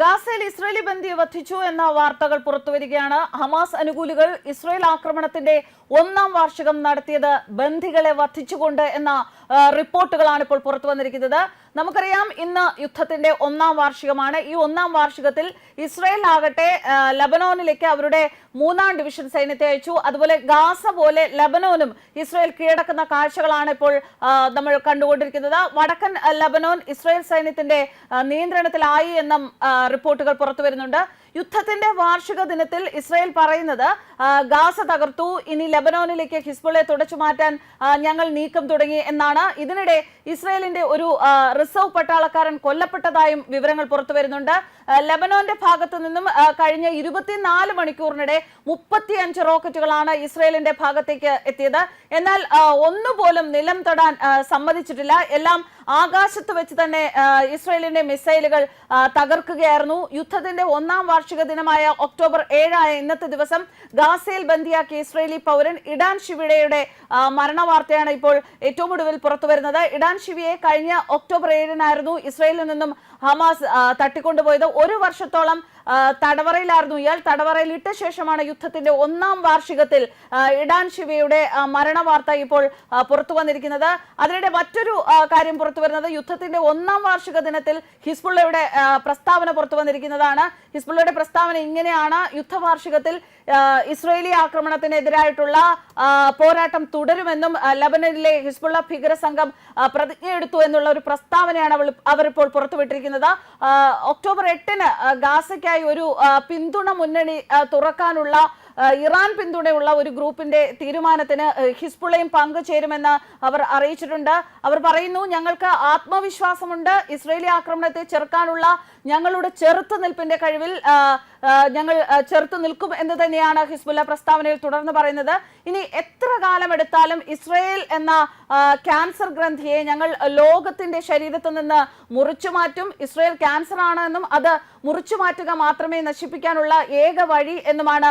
ഗാസയിൽ ഇസ്രയേലി ബന്ദിയെ വധിച്ചു എന്ന വാർത്തകൾ പുറത്തുവരികയാണ്. ഹമാസ് അനുകൂലികൾ ഇസ്രയേൽ ആക്രമണത്തിന്റെ ഒന്നാം വാർഷികം നടത്തിയത് ബന്ധികളെ വധിച്ചുകൊണ്ട് എന്ന റിപ്പോർട്ടുകളാണ് ഇപ്പോൾ പുറത്തു വന്നിരിക്കുന്നത്. നമുക്കറിയാം ഇന്ന് യുദ്ധത്തിന്റെ ഒന്നാം വാർഷികമാണ്. ഈ ഒന്നാം വാർഷികത്തിൽ ഇസ്രയേൽ ആകട്ടെ ലബനോനിലേക്ക് അവരുടെ മൂന്നാം ഡിവിഷൻ സൈന്യത്തെ അയച്ചു. അതുപോലെ ഗാസ പോലെ ലബനോനും ഇസ്രയേൽ കീഴടക്കുന്ന കാഴ്ചകളാണ് ഇപ്പോൾ നമ്മൾ കണ്ടുകൊണ്ടിരിക്കുന്നത്. വടക്കൻ ലബനോൻ ഇസ്രയേൽ സൈന്യത്തിന്റെ നിയന്ത്രണത്തിലായി എന്നും റിപ്പോർട്ടുകൾ പുറത്തു വരുന്നുണ്ട്. യുദ്ധത്തിന്റെ വാർഷിക ദിനത്തിൽ ഇസ്രായേൽ പറയുന്നത് ഗാസ തകർത്തു ഇനി ലെബനോനിലേക്ക് ഹിസ്ബുളെ തുടച്ചു മാറ്റാൻ ഞങ്ങൾ നീക്കം തുടങ്ങി എന്നാണ്. ഇതിനിടെ ഇസ്രായേലിന്റെ ഒരു റിസർവ് പട്ടാളക്കാരൻ കൊല്ലപ്പെട്ടതായും വിവരങ്ങൾ പുറത്തു വരുന്നുണ്ട്. ലെബനോന്റെ ഭാഗത്തു നിന്നും കഴിഞ്ഞ ഇരുപത്തിനാല് മണിക്കൂറിനിടെ മുപ്പത്തിയഞ്ച് റോക്കറ്റുകളാണ് ഇസ്രായേലിന്റെ ഭാഗത്തേക്ക് എത്തിയത്. എന്നാൽ ഒന്നുപോലും നിലം തൊടാൻ സമ്മതിച്ചിട്ടില്ല. എല്ലാം ആകാശത്ത് വെച്ച് തന്നെ ഇസ്രയേലിന്റെ മിസൈലുകൾ തകർക്കുകയായിരുന്നു. യുദ്ധത്തിന്റെ ഒന്നാം വാർഷിക ദിനമായ ഒക്ടോബർ ഏഴായ ഇന്നത്തെ ദിവസം ഗാസയിൽ ബന്ദിയാക്കിയ ഇസ്രയേലി പൗരൻ ഇഡാൻ ഷിവിഡയുടെ മരണ മരണവാർത്തയാണ് ഇപ്പോൾ ഏറ്റവും ഒടുവിൽ പുറത്തുവരുന്നത് ഇഡാൻ ഷിവിയെ കഴിഞ്ഞ ഒക്ടോബർ ഏഴിനായിരുന്നു ഇസ്രയേലിൽ നിന്നും ഹമാസ് തട്ടിക്കൊണ്ടുപോയത്. ഒരു വർഷത്തോളം തടവറയിലായിരുന്നു ഇയാൾ. തടവറയിൽ ഇട്ട ശേഷമാണ് യുദ്ധത്തിന്റെ ഒന്നാം വാർഷികത്തിൽ ഇടാൻ ശിവയുടെ മരണ വാർത്ത ഇപ്പോൾ പുറത്തു വന്നിരിക്കുന്നത്. അതിനിടെ മറ്റൊരു കാര്യം പുറത്തു വരുന്നത് യുദ്ധത്തിന്റെ ഒന്നാം വാർഷിക ദിനത്തിൽ ഹിസ്ബുള്ളയുടെ പ്രസ്താവന പുറത്തു വന്നിരിക്കുന്നതാണ്. ഹിസ്ബുള്ളയുടെ പ്രസ്താവന ഇങ്ങനെയാണ്. യുദ്ധവാർഷികത്തിൽ ഇസ്രയേലി ആക്രമണത്തിനെതിരായിട്ടുള്ള പോരാട്ടം തുടരുമെന്നും ലബനനിലെ ഹിസ്ബുള്ള ഭീകര സംഘം പ്രതിജ്ഞയെടുത്തു എന്നുള്ള ഒരു പ്രസ്താവനയാണ് അവർ ഇപ്പോൾ പുറത്തുവിട്ടിരിക്കുന്നത്. ഒക്ടോബർ എട്ടിന് ആ, ഗാസയ്ക്കായി ഒരു പിന്തുണ മുന്നണി തുറക്കാനുള്ള ഇറാൻ പിന്തുണയുള്ള ഒരു ഗ്രൂപ്പിന്റെ തീരുമാനത്തിന് ഹിസ്ബുളയും പങ്കുചേരുമെന്ന് അവർ അറിയിച്ചിട്ടുണ്ട്. അവർ പറയുന്നു ഞങ്ങൾക്ക് ആത്മവിശ്വാസമുണ്ട്. ഇസ്രയേലി ആക്രമണത്തെ ചെറുക്കാനുള്ള ഞങ്ങളുടെ ചെറുത്തുനിൽപ്പിന്റെ കഴിവിൽ ഞങ്ങൾ ചെറുത്തു നിൽക്കും എന്ന് തന്നെയാണ് ഹിസ്ബുല്ല പ്രസ്താവനയിൽ തുടർന്ന് പറയുന്നത്. ഇനി എത്ര കാലം എടുത്താലും ഇസ്രയേൽ എന്ന ക്യാൻസർ ഗ്രന്ഥിയെ ഞങ്ങൾ ലോകത്തിന്റെ ശരീരത്തിൽ നിന്ന് മുറിച്ചു മാറ്റും. ഇസ്രയേൽ ക്യാൻസർ ആണ് എന്നും അത് മുറിച്ചു മാറ്റുക മാത്രമേ നശിപ്പിക്കാനുള്ള ഏക വഴി എന്നുമാണ്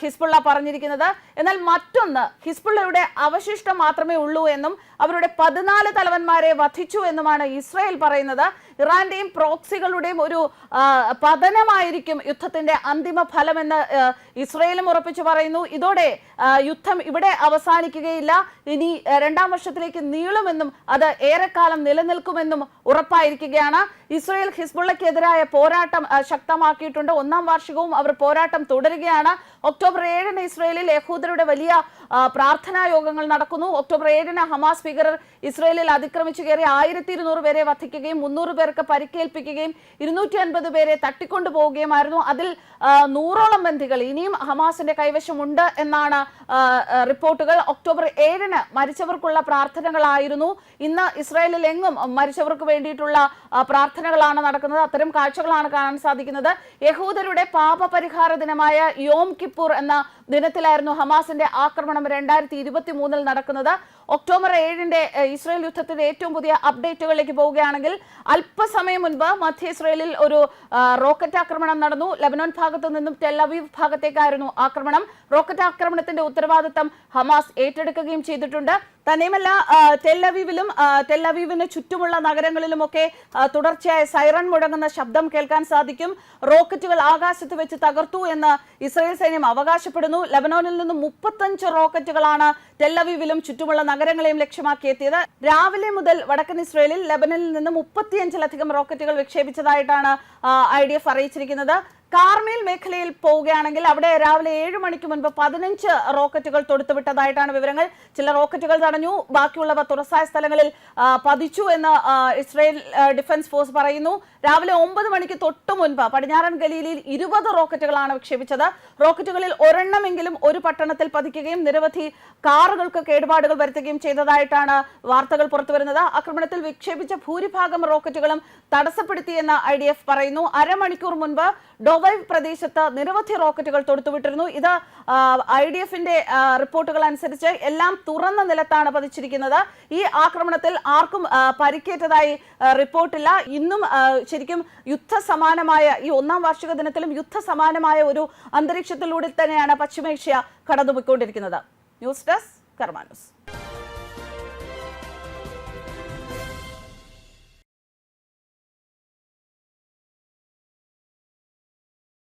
ഹിസ്ബുള്ള പറഞ്ഞിരിക്കുന്നത്. എന്നാൽ മറ്റൊന്ന് ഹിസ്ബുള്ളയുടെ അവശിഷ്ടം മാത്രമേ ഉള്ളൂ എന്നും അവരുടെ പതിനാല് തലവന്മാരെ വധിച്ചു എന്നുമാണ് ഇസ്രയേൽ പറയുന്നത്. ഇറാന്റെയും പ്രോക്സികളുടെയും ഒരു പതനമായിരിക്കും പതനമായിരിക്കും യുദ്ധത്തിന്റെ അന്തിമ ഇസ്രയേലും ഉറപ്പിച്ചു പറയുന്നു ഇതോടെ യുദ്ധം ഇവിടെ അവസാനിക്കുകയില്ല. ഇനി രണ്ടാം വർഷത്തിലേക്ക് നീളുമെന്നും അത് ഏറെക്കാലം നിലനിൽക്കുമെന്നും ഉറപ്പായിരിക്കുകയാണ്. ഇസ്രയേൽ ഹിസ്ബുള്ളക്കെതിരായ പോരാട്ടം ശക്തമാക്കിയിട്ടുണ്ട്. ഒന്നാം വാർഷികവും അവർ പോരാട്ടം തുടരുകയാണ്. ഒക്ടോബർ ഏഴിന് ഇസ്രയേലിൽ യഹൂദരുടെ വലിയ പ്രാർത്ഥനാ യോഗങ്ങൾ നടക്കുന്നു. ഒക്ടോബർ ഏഴിന് ഹമാസ് ഭീകരർ ഇസ്രയേലിൽ അതിക്രമിച്ചു കയറി ആയിരത്തി ഇരുന്നൂറ് പേരെ വധിക്കുകയും മുന്നൂറ് പേർക്ക് പരിക്കേൽപ്പിക്കുകയും ഇരുന്നൂറ്റി അൻപത് പേരെ തട്ടിക്കൊണ്ടുപോവുകയുമായിരുന്നു. അതിൽ നൂറോളം ബന്ധികൾ ഇനിയും ഹമാസിന്റെ കൈവശമുണ്ട് എന്നാണ് റിപ്പോർട്ടുകൾ. ഒക്ടോബർ ഏഴിന് മരിച്ചവർക്കുള്ള പ്രാർത്ഥനകളായിരുന്നു. ഇന്ന് ഇസ്രായേലിൽ എങ്ങും മരിച്ചവർക്ക് വേണ്ടിയിട്ടുള്ള പ്രാർത്ഥനകളാണ് നടക്കുന്നത്. അത്തരം കാഴ്ചകളാണ് കാണാൻ സാധിക്കുന്നത്. യഹൂദരുടെ പാപപരിഹാര ദിനമായ യോം കിപ്പൂർ എന്ന ദിനത്തിലായിരുന്നു ഹമാസിന്റെ ആക്രമണം രണ്ടായിരത്തി ഇരുപത്തി മൂന്നിൽ നടക്കുന്നത്. ഒക്ടോബർ ഏഴിന്റെ ഇസ്രയേൽ യുദ്ധത്തിന്റെ ഏറ്റവും പുതിയ അപ്ഡേറ്റുകളിലേക്ക് പോവുകയാണെങ്കിൽ അല്പസമയം മുൻപ് മധ്യ ഇസ്രയേലിൽ ഒരു റോക്കറ്റ് ആക്രമണം നടന്നു. ലബനോൻ ഭാഗത്തു നിന്നും ടെല്ലവീവ് ഭാഗത്തേക്കായിരുന്നു ആക്രമണം. റോക്കറ്റ് ആക്രമണത്തിന്റെ ഉത്തരവാദിത്തം ഹമാസ് ഏറ്റെടുക്കുകയും ചെയ്തിട്ടുണ്ട്. തന്നെയുമല്ല തെല്ലവീവിലും തെല്ലവീവിന് ചുറ്റുമുള്ള നഗരങ്ങളിലുമൊക്കെ തുടർച്ചയായ സൈറൺ മുഴങ്ങുന്ന ശബ്ദം കേൾക്കാൻ സാധിക്കും. റോക്കറ്റുകൾ ആകാശത്ത് വെച്ച് തകർത്തു എന്ന് ഇസ്രയേൽ സൈന്യം അവകാശപ്പെടുന്നു. ലബനോനിൽ നിന്നും മുപ്പത്തഞ്ച് റോക്കറ്റുകളാണ് തെല്ലവീവിലും ചുറ്റുമുള്ള നഗരങ്ങളെയും ലക്ഷ്യമാക്കി എത്തിയത് രാവിലെ മുതൽ വടക്കൻ ഇസ്രയേലിൽ ലബനനിൽ നിന്ന് മുപ്പത്തിയഞ്ചിലധികം റോക്കറ്റുകൾ വിക്ഷേപിച്ചതായിട്ടാണ് ഐ ഡി എഫ് അറിയിച്ചിരിക്കുന്നത്. കാർമേൽ മേഖലയിൽ പോവുകയാണെങ്കിൽ അവിടെ രാവിലെ ഏഴ് മണിക്ക് മുൻപ് പതിനഞ്ച് റോക്കറ്റുകൾ തൊടുത്തുവിട്ടതായിട്ടാണ് വിവരങ്ങൾ. ചില റോക്കറ്റുകൾ തടഞ്ഞു. ബാക്കിയുള്ളവ തുറസായ സ്ഥലങ്ങളിൽ പതിച്ചു എന്ന് ഇസ്രയേൽ ഡിഫൻസ് ഫോഴ്സ് പറയുന്നു. രാവിലെ ഒമ്പത് മണിക്ക് തൊട്ടു മുൻപ് പടിഞ്ഞാറൻ ഗലീലിൽ ഇരുപത് റോക്കറ്റുകളാണ് വിക്ഷേപിച്ചത്. റോക്കറ്റുകളിൽ ഒരെണ്ണമെങ്കിലും ഒരു പട്ടണത്തിൽ പതിക്കുകയും നിരവധി കാറുകൾക്ക് കേടുപാടുകൾ വരുത്തുകയും ചെയ്തതായിട്ടാണ് വാർത്തകൾ പുറത്തുവരുന്നത്. ആക്രമണത്തിൽ വിക്ഷേപിച്ച ഭൂരിഭാഗം റോക്കറ്റുകളും തടസ്സപ്പെടുത്തിയെന്ന് ഐ പറയുന്നു. അരമണിക്കൂർ മുൻപ് ഡൊവൈവ് പ്രദേശത്ത് നിരവധി റോക്കറ്റുകൾ തൊടുത്തുവിട്ടിരുന്നു. ഇത് ഐ ഡി എഫിന്റെ റിപ്പോർട്ടുകൾ അനുസരിച്ച് എല്ലാം തുറന്ന നിലത്താണ് പതിച്ചിരിക്കുന്നത്. ഈ ആക്രമണത്തിൽ ആർക്കും പരിക്കേറ്റതായി റിപ്പോർട്ടില്ല. ഇന്നും ശരിക്കും യുദ്ധസമാനമായ ഈ ഒന്നാം വാർഷിക ദിനത്തിലും യുദ്ധസമാനമായ ഒരു അന്തരീക്ഷത്തിലൂടെ തന്നെയാണ് പശ്ചിമേഷ്യ കടന്നുപോയിക്കൊണ്ടിരിക്കുന്നത്. News desk കർമാനൂസ്